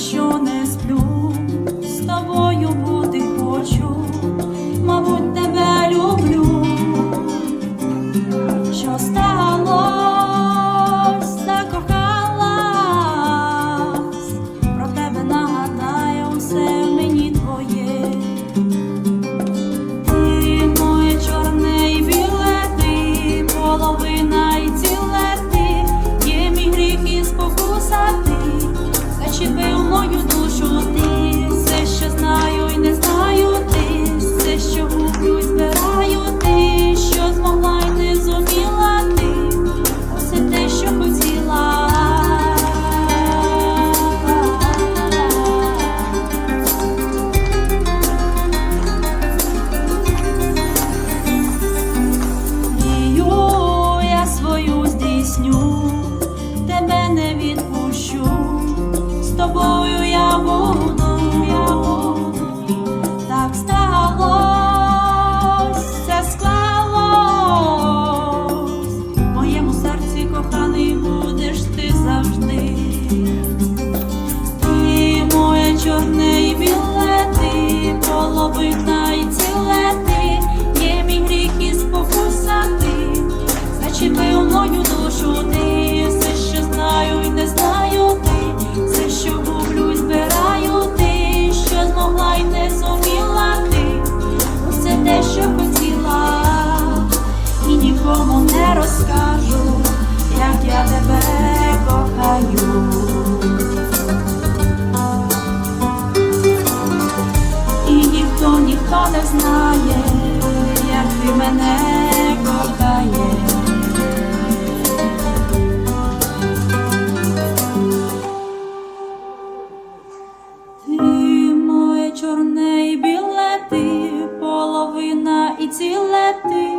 Sureness. пісню, тебе не відпущу, з тобою я буду, я буду, так сталося, це склалось, в моєму серці коханий будеш ти завжди, і моє чорне і біле ти половина. знає, як ти мене кохає. Ти моє чорне і біле, ти половина і ціле ти.